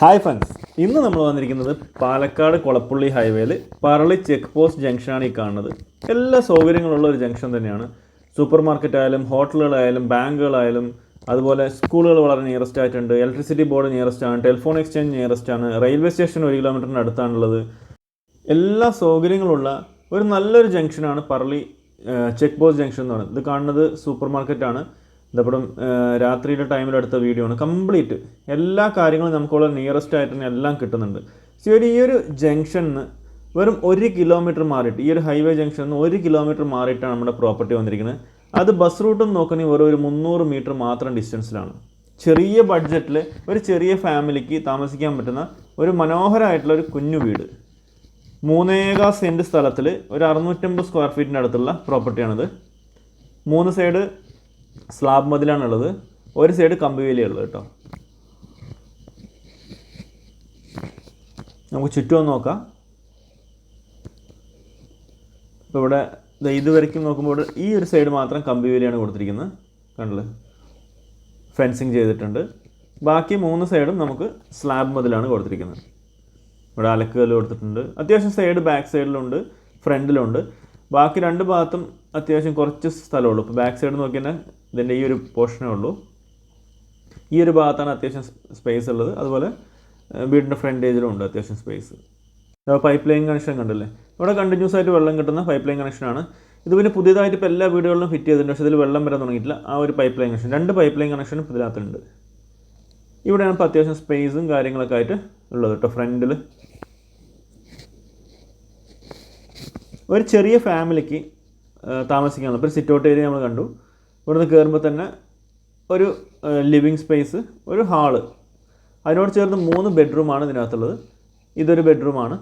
Hi friends ഇന്ന് നമ്മൾ വന്നിരിക്കുന്നത് പാലക്കാട് കൊളപ്പുള്ളി ഹൈവേയിൽ പറളി ചെക്ക് പോസ്റ്റ് ജംഗ്ഷനാണ് ഈ കാണുന്നത്. എല്ലാ സൗകര്യങ്ങളുള്ള ഒരു ജംഗ്ഷൻ തന്നെയാണ്. സൂപ്പർ മാർക്കറ്റ് ആയാലും ഹോട്ടലുകളായാലും ബാങ്കുകളായാലും അതുപോലെ സ്കൂളുകൾ വളരെ നിയറസ്റ്റ് ആയിട്ടുണ്ട്. ഇലക്ട്രിസിറ്റി ബോർഡ് നിയറസ്റ്റ് ആണ് ടെലിഫോൺ എക്സ്ചേഞ്ച് നിയറസ്റ്റ് ആണ് റെയിൽവേ സ്റ്റേഷൻ ഒരു കിലോമീറ്ററിന് അടുത്താണുള്ളത്. എല്ലാ സൗകര്യങ്ങളുള്ള ഒരു നല്ലൊരു ജംഗ്ഷനാണ് പറളി ചെക്ക് പോസ്റ്റ് ജംഗ്ഷൻ എന്ന് പറയുന്നത്. ഇത് കാണുന്നത് സൂപ്പർ മാർക്കറ്റാണ് ഇതപ്പം രാത്രിയുടെ ടൈമിൽ എടുത്ത വീഡിയോ ആണ്. കംപ്ലീറ്റ് എല്ലാ കാര്യങ്ങളും നമുക്കുള്ള നിയറസ്റ്റ് ആയിട്ട് തന്നെ എല്ലാം കിട്ടുന്നുണ്ട്. ഒരു ഈ ഒരു ജംഗ്ഷനിൽ വെറും ഒരു കിലോമീറ്റർ മാറിയിട്ട് ഈ ഒരു ഹൈവേ ജംഗ്ഷനിൽ നിന്ന് ഒരു കിലോമീറ്റർ മാറിയിട്ടാണ് നമ്മുടെ പ്രോപ്പർട്ടി വന്നിരിക്കുന്നത്. അത് ബസ് റൂട്ടും നോക്കണമെങ്കിൽ വെറും ഒരു മുന്നൂറ് മീറ്റർ മാത്രം ഡിസ്റ്റൻസിലാണ് ചെറിയ ബഡ്ജറ്റിൽ ഒരു ചെറിയ ഫാമിലിക്ക് താമസിക്കാൻ പറ്റുന്ന ഒരു മനോഹരമായിട്ടുള്ള ഒരു കുഞ്ഞു വീട്. മൂന്നേകാ സെന്റ് സ്ഥലത്തിൽ ഒരു അറുന്നൂറ്റമ്പത് സ്ക്വയർ ഫീറ്റിന്റെ അടുത്തുള്ള പ്രോപ്പർട്ടിയാണിത് മൂന്ന് സൈഡ് സ്ലാബ് മതിലാണുള്ളത്. ഒരു സൈഡ് കമ്പി വേലിയുള്ളത് കേട്ടോ. നമുക്ക് ചുറ്റും നോക്കാം. ഇപ്പോൾ ഇവിടെ ഇതുവരയ്ക്കും നോക്കുമ്പോൾ ഇവിടെ ഈ ഒരു സൈഡ് മാത്രം കമ്പി വേലിയാണ് കൊടുത്തിരിക്കുന്നത്. കണ്ടില്ലേ? ഫെൻസിങ് ചെയ്തിട്ടുണ്ട്. ബാക്കി മൂന്ന് സൈഡും നമുക്ക് സ്ലാബ് മതിലാണ് കൊടുത്തിരിക്കുന്നത്. ഇവിടെ അലക്കുകല്ല് കൊടുത്തിട്ടുണ്ട്. അത്യാവശ്യം സൈഡ് ബാക്ക് സൈഡിലുണ്ട് ഫ്രണ്ടിലുണ്ട് ബാക്കി രണ്ട് ഭാഗത്തും അത്യാവശ്യം കുറച്ച് സ്ഥലമുള്ളൂ. ഇപ്പോൾ ബാക്ക് സൈഡ് നോക്കി കഴിഞ്ഞാൽ ഇതിന്റെ ഈ ഒരു പോർഷനേ ഉള്ളൂ. ഈ ഒരു ഭാഗത്താണ് അത്യാവശ്യം സ്പേസ് ഉള്ളത്. അതുപോലെ വീടിന്റെ ഫ്രണ്ടേജിലും ഉണ്ട് അത്യാവശ്യം സ്പേസ് പൈപ്പ് ലൈൻ കണക്ഷൻ കണ്ടില്ലേ? ഇവിടെ കണ്ടിന്യൂസ് ആയിട്ട് വെള്ളം കിട്ടുന്ന പൈപ്പ് ലൈൻ കണക്ഷനാണ് ഇത് പിന്നെ പുതിയതായിട്ട് ഇപ്പോൾ എല്ലാ വീടുകളിലും ഫിറ്റ് ചെയ്തിട്ടുണ്ട്. പക്ഷേ ഇതിൽ വെള്ളം വരാൻ തുടങ്ങിയിട്ടില്ല. ആ ഒരു പൈപ്പ് ലൈൻ കണക്ഷൻ രണ്ട് പൈപ്പ് ലൈൻ കണക്ഷനും ഇതിനകത്തുണ്ട്. ഇവിടെയാണ് ഇപ്പോൾ അത്യാവശ്യം സ്പേസും കാര്യങ്ങളൊക്കെ ആയിട്ട് ഉള്ളത് കേട്ടോ ഫ്രണ്ടിൽ ഒരു ചെറിയ ഫാമിലിക്ക് താമസിക്കാനുള്ള. ഇപ്പോൾ സിറ്റ് ഔട്ട് ഏരിയ നമ്മൾ കണ്ടു. ഇവിടുന്ന് കയറുമ്പോൾ തന്നെ ഒരു ലിവിങ് സ്പേസ് ഒരു ഹാൾ അതിനോട് ചേർന്ന് മൂന്ന് ബെഡ്റൂമാണ് ഇതിനകത്തുള്ളത്. ഇതൊരു ബെഡ്റൂമാണ്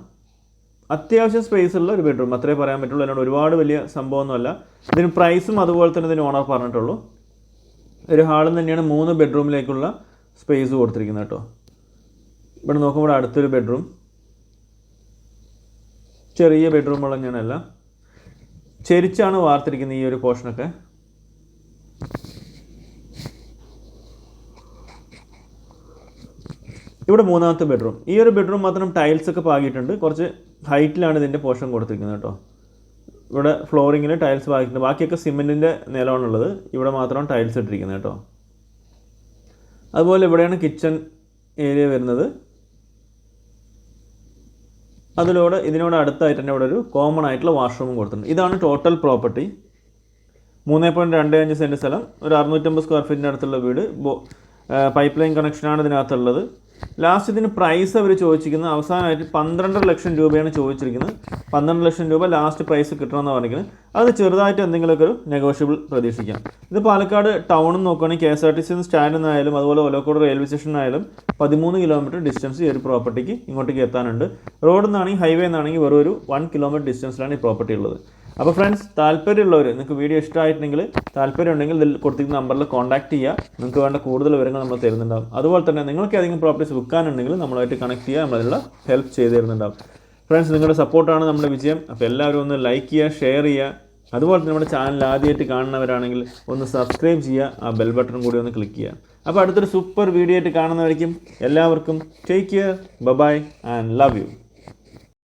അത്യാവശ്യം സ്പേസ് ഉള്ള ഒരു ബെഡ്റൂം അത്രേ പറയാൻ പറ്റുള്ളൂ. അതിനോട് ഒരുപാട് വലിയ സംഭവമൊന്നുമല്ല. ഇതിന് പ്രൈസും അതുപോലെ തന്നെ ഇതിന് ഓണർ പറഞ്ഞിട്ടുള്ളൂ. ഒരു ഹാളിൽ തന്നെയാണ് മൂന്ന് ബെഡ്റൂമിലേക്കുള്ള സ്പേസ് കൊടുത്തിരിക്കുന്നത് കേട്ടോ. ഇവിടെ നോക്കുമ്പോൾ അടുത്തൊരു ബെഡ്റൂം ചെറിയ ബെഡ്റൂമുകൾ തന്നെയാണ് എല്ലാം ചെരിച്ചാണ് വാർത്തിരിക്കുന്നത് ഈ ഒരു പോർഷനൊക്കെ ഇവിടെ മൂന്നാമത്തെ ബെഡ്റൂം ഈ ഒരു ബെഡ്റൂം മാത്രം ടൈൽസ് ഒക്കെ പാകിയിട്ടുണ്ട്. കുറച്ച് ഹൈറ്റിലാണ് ഇതിന്റെ പോർഷൻ കൊടുത്തിരിക്കുന്നത് കേട്ടോ. ഇവിടെ ഫ്ലോറിങ്ങിൽ ടൈൽസ് പാകിയിട്ടുണ്ട്. ബാക്കിയൊക്കെ സിമെന്റിന്റെ നിലമാണുള്ളത്. ഇവിടെ മാത്രം ടൈൽസ് ഇട്ടിരിക്കുന്നത് കേട്ടോ. അതുപോലെ ഇവിടെയാണ് കിച്ചൺ ഏരിയ വരുന്നത്. അതിലൂടെ ഇതിനോട് അടുത്തായിട്ട് തന്നെ ഇവിടെ ഒരു കോമൺ ആയിട്ടുള്ള വാഷ്റൂമും കൊടുത്തിട്ടുണ്ട്. ഇതാണ് ടോട്ടൽ പ്രോപ്പർട്ടി മൂന്ന് പോയിന്റ് രണ്ട് അഞ്ച് സെന്റ് സ്ഥലം. ഒരു അറുന്നൂറ്റമ്പത് സ്ക്വയർ ഫീറ്റിന്റെ അടുത്തുള്ള വീട്. പൈപ്പ് ലൈൻ കണക്ഷനാണ് ഇതിനകത്തുള്ളത്. ലാസ്റ്റ് ഇതിന് പ്രൈസ് അവർ ചോദിച്ചിരിക്കുന്നത് അവസാനമായിട്ട് പന്ത്രണ്ടര ലക്ഷം രൂപയാണ് ചോദിച്ചിരിക്കുന്നത്. പന്ത്രണ്ട് ലക്ഷം രൂപ ലാസ്റ്റ് പ്രൈസ് കിട്ടണമെന്ന് പറഞ്ഞിരിക്കുന്നത്. അത് ചെറുതായിട്ട് എന്തെങ്കിലുമൊക്കെ ഒരു നെഗോഷ്യബിൾ പ്രതീക്ഷിക്കാം. ഇത് പാലക്കാട് ടൗണും നോക്കുകയാണെങ്കിൽ K S R T C സ്റ്റാൻഡിൽ നിന്നായാലും അതുപോലെ ഒലക്കോട് റെയിൽവേ സ്റ്റേഷനായാലും പതിമൂന്ന് കിലോമീറ്റർ ഡിസ്റ്റൻസ് ഈ ഒരു പ്രോപ്പർട്ടിക്ക് ഇങ്ങോട്ടേക്ക് എത്താനുണ്ട്. റോഡിൽ നിന്നാണെങ്കിൽ ഹൈവേ നിന്നാണെങ്കിൽ വെറും ഒരു വൺ കിലോമീറ്റർ ഡിസ്റ്റൻസിലാണ് ഈ പ്രോപ്പർട്ടി ഉള്ളത്. അപ്പോൾ ഫ്രണ്ട്സ് താല്പര്യമുള്ളവർ നിങ്ങൾക്ക് വീഡിയോ ഇഷ്ടമായിട്ടുണ്ടെങ്കിൽ താല്പര്യം ഉണ്ടെങ്കിൽ ഇതിൽ കൊടുത്തിരിക്കുന്ന നമ്പറിൽ കോൺടാക്ട് ചെയ്യുക. നിങ്ങൾക്ക് വേണ്ട കൂടുതൽ വിവരങ്ങൾ നമ്മൾ തരുന്നുണ്ടാവും. അതുപോലെ തന്നെ നിങ്ങൾക്ക് ഏതെങ്കിലും പ്രോപ്പർട്ടീസ് വിൽക്കാനുണ്ടെങ്കിൽ നമ്മളായിട്ട് കണക്ട് ചെയ്യുക. നമ്മളതിനുള്ള ഹെൽപ്പ് ചെയ്ത് തരുന്നുണ്ടാവും. ഫ്രണ്ട്സ് നിങ്ങളുടെ സപ്പോർട്ടാണ് നമ്മുടെ വിജയം. അപ്പോൾ എല്ലാവരും ഒന്ന് ലൈക്ക് ചെയ്യുക ഷെയർ ചെയ്യുക. അതുപോലെ തന്നെ നമ്മുടെ ചാനൽ ആദ്യമായിട്ട് കാണുന്നവരാണെങ്കിൽ ഒന്ന് സബ്സ്ക്രൈബ് ചെയ്യുക ആ ബെൽ ബട്ടൺ കൂടി ഒന്ന് ക്ലിക്ക് ചെയ്യുക. അപ്പോൾ അടുത്തൊരു സൂപ്പർ വീഡിയോ ആയിട്ട് കാണുന്നവർക്കും എല്ലാവർക്കും take care bye bye and love you